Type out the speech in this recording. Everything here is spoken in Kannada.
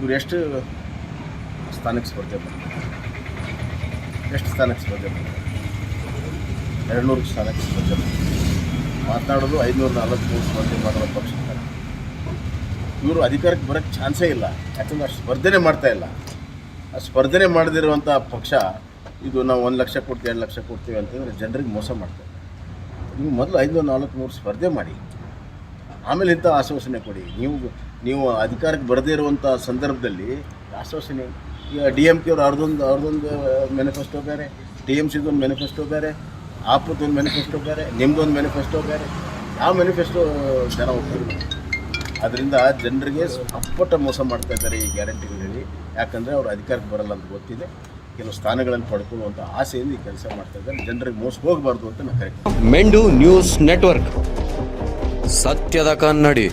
ಇವ್ರು ಎಷ್ಟು ಸ್ಥಾನಕ್ಕೆ ಸ್ಪರ್ಧೆ ಮಾಡ್ತಾರೆ? ಎಷ್ಟು ಸ್ಥಾನಕ್ಕೆ ಸ್ಪರ್ಧೆ ಮಾಡ್ತಾರೆ? ಎರಡು ನೂರು ಸ್ಥಾನಕ್ಕೆ ಸ್ಪರ್ಧೆ ಮಾಡ್ತಾರೆ. ಮಾತನಾಡೋದು ಐದುನೂರ ನಲವತ್ತ್ಮೂರು ಸ್ಪರ್ಧೆ ಮಾಡೋ ಪಕ್ಷ ಇವರು ಅಧಿಕಾರಕ್ಕೆ ಬರೋಕ್ಕೆ ಚಾನ್ಸೇ ಇಲ್ಲ. ಯಾಕಂದ್ರೆ ಅಷ್ಟು ಸ್ಪರ್ಧೆನೇ ಮಾಡ್ತಾ ಇಲ್ಲ. ಆ ಸ್ಪರ್ಧೆನೇ ಮಾಡದಿರುವಂಥ ಪಕ್ಷ, ಇದು ನಾವು ಒಂದು ಲಕ್ಷ ಕೊಡ್ತೀವಿ, ಎರಡು ಲಕ್ಷ ಕೊಡ್ತೀವಿ ಅಂತಂದರೆ ಜನರಿಗೆ ಮೋಸ ಮಾಡ್ತಾರೆ. ನೀವು ಮೊದಲು ಐದುನೂರ ನಾಲ್ಕುನೂರು ಸ್ಪರ್ಧೆ ಮಾಡಿ. ಆಮೇಲೆ ಇಂಥ ಆಶ್ವಾಸನೆ ಕೊಡಿ. ನೀವು ನೀವು ಅಧಿಕಾರಕ್ಕೆ ಬರದೇ ಇರುವಂಥ ಸಂದರ್ಭದಲ್ಲಿ ಆಶ್ವಾಸನೆ ಈಗ ಡಿ ಎಂ ಕೆ ಅವ್ರು ಅವ್ರದ್ದೊಂದು ಅವ್ರದ್ದೊಂದು ಮ್ಯಾನಿಫೆಸ್ಟೋ ಬೇರೆ, ಟಿ ಎಂ ಸಿದೊಂದು ಮ್ಯಾನಿಫೆಸ್ಟೋ ಬೇರೆ, ಆಪದೊಂದು ಮ್ಯಾನಿಫೆಸ್ಟೋ ಬೇರೆ ನಿಮ್ಮದೊಂದು ಮ್ಯಾನಿಫೆಸ್ಟೋ ಬೇರೆ, ಯಾವ ಮ್ಯಾನಿಫೆಸ್ಟೋ ಜನ ಹೋಗ್ತಾರೆ ಅದರಿಂದ ಜನರಿಗೆ ಅಪ್ಪಟ ಮೋಸ ಮಾಡ್ತಾ ಇದ್ದಾರೆ ಈ ಗ್ಯಾರಂಟಿಗಳಲ್ಲಿ. ಯಾಕಂದರೆ ಅವರು ಅಧಿಕಾರಕ್ಕೆ ಬರಲ್ಲ ಅಂತ ಗೊತ್ತಿದೆ. ಕೆಲವು ಸ್ಥಾನಗಳನ್ನು ಪಡ್ಕೊಳ್ಳುವಂಥ ಆಸೆಯಿಂದ ಈ ಕೆಲಸ ಮಾಡ್ತಾ ಇದ್ದಾರೆ. ಜನರಿಗೆ ಮೋಸ ಹೋಗಬಾರ್ದು ಅಂತ ನಾನು ಕರೆಕ್ಟ್ ಮೆಂಡು ನ್ಯೂಸ್ ನೆಟ್ವರ್ಕ್. ಸತ್ಯದ ಕನ್ನಡಿ.